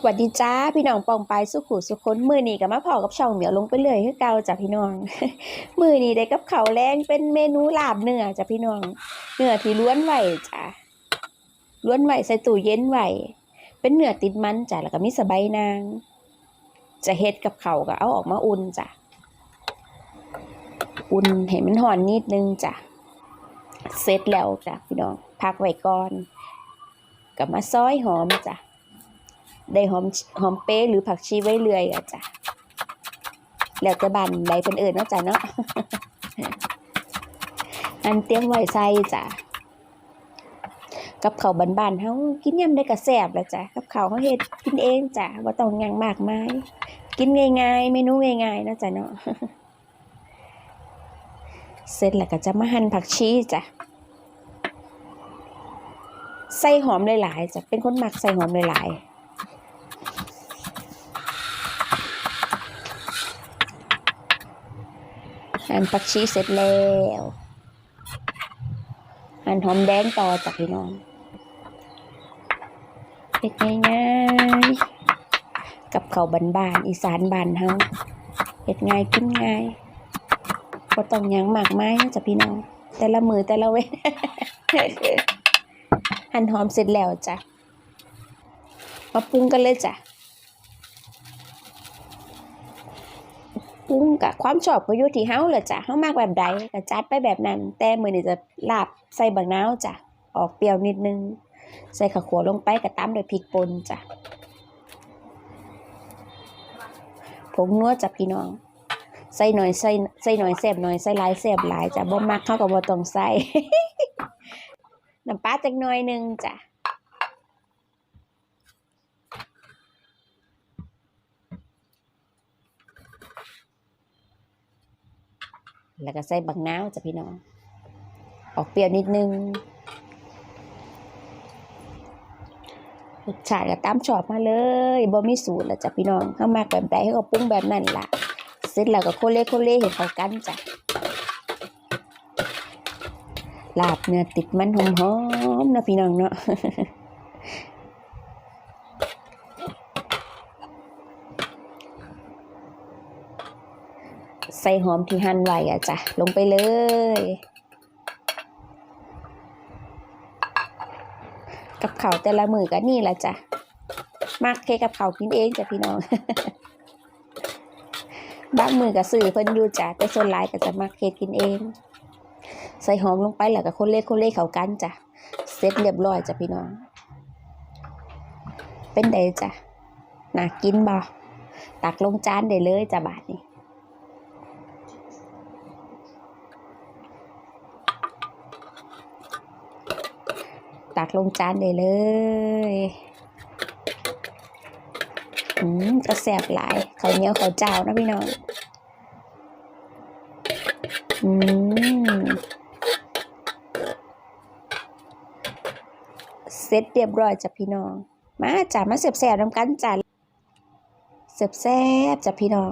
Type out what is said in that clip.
สวัสดีจ้าพี่น้องปองไปสุขุสุคนมือนีกับมาพอกับช่องเหมียวลงไปเลยคือเก่าจ้ะพี่น้อง มือนีได้กับเขาแรงเป็นเมนูลาบเนื้อจ้ะพี่น้อง เนื้อที่ล้วนไหวจ้ะล้วนไหวใส่ตู้เย็นไหวเป็นเนื้อติดมันจ้ะแล้วก็มีสะใบายนาง จะเฮ็ดกับเขาก็เอาออกมาอุ่นจ้ะอุ่นให้มันห่อนนิดนึงจ้ะเสร็จแล้วจ้ะพี่น้องพักไว้ก่อนกับมาซอยหอมจ้ะ ได้หอมหอมเป้หรือผักชีไว้เรื่อยอะจ้ะแล้วจะบันใดเป็นอื่นเนาะจ้ะเนาะอันเตรียมไว้ใส่จ้ะกับเขาวบ้านๆเฮากินยำได้กระแสบแล้วจ้ะกับเขาวเฮาเฮ็ดกินเองจ้ะบ่ต้องยังมากมายกินง่ายๆเมนูง่ายๆนาะจ้ะเนาะเสร็จแล้วก็จะมาหั่นผักชีจ้ะใส่หอมหลายๆจ้ะเป็นคนมักใส่หอมหลายๆ หั่นผักชีเสร็จแล้ว หั่นหอมแดงต่อจากพี่น้องเฮ็ดง่ายๆ กับเข้าวบ้านอีสานบ้านเฮาเฮ็ดง่ายกินง่ายบ่ต้องยังหมากไมายนะจ้ะพี่น้อง แต่ละมือแต่ละเว้นหั่นหอมเสร็จแล้วจ้ะ มาปรุงกันเลยจ้ะ ปรุงกับความชอบก็อยู่ที่เฮาแหละจ้ะเฮามากแบบใดก็จัดไปแบบนั้น แต่มื้อนี้จะลาบใส่บักนาวจ้ะออกเปรี้ยวนิดนึง ใส่ข้าวขัวลงไปก็ตามด้วยพริกป่นจ้ะผงนัวจ้ะพี่น้อง ใส่หน่อยใส่ใส่หน่อยแซ่บหน่อยใส่หลายแซ่บหลายจ้ะบ่มักเขาก็บ่ต้องใส่น้ำปลาจักหน่อยนึงจ้ะ แล้วก็ใส่บักนาวจ้ะพี่น้อง ออกเปรี้ยวนิดนึงรสชาติก็ตามชอบมาเลยบ่มีสูตรแล้วจ้ะพี่น้องเฮามากแบบใดเฮาปรุงแบบนั้นล่ะเสร็จแล้วก็โคเล่โคเล่ให้เขากันจ้ะลาบเนื้อติดมันหอมๆนะพี่น้องเนาะ ใส่หอมที่หั่นไว้อะจ้ะ ลงไปเลย กับเขาวแต่ละมือก็นี่แหละจ้ะมักเคกับเขาวกินเองจ้ะพี่น้องบางมือก็ซื้อเพิ่นอยู่จ้ะแต่ส่วนหลายก็จะมักเคกินเอง ใส่หอมลงไปแล้วก็คนเล่คนเล่เขากันจ้ะเสร็จเรียบร้อยจ้ะพี่น้อง เป็นไดจ้ะน่ากินบ่ตักลงจานได้เลยจ้ะบาทนี้ ตักลงจานได้เลยอืมกระแสบหลายเขาเนียวข้าเจ้านะพี่น้องอืมเสร็จเรียบร้อยจ้ะพี่น้อง มาจ้ะมาเสียบแสบน้ำกันจ้ะเสียบแสบจ้ะพี่น้อง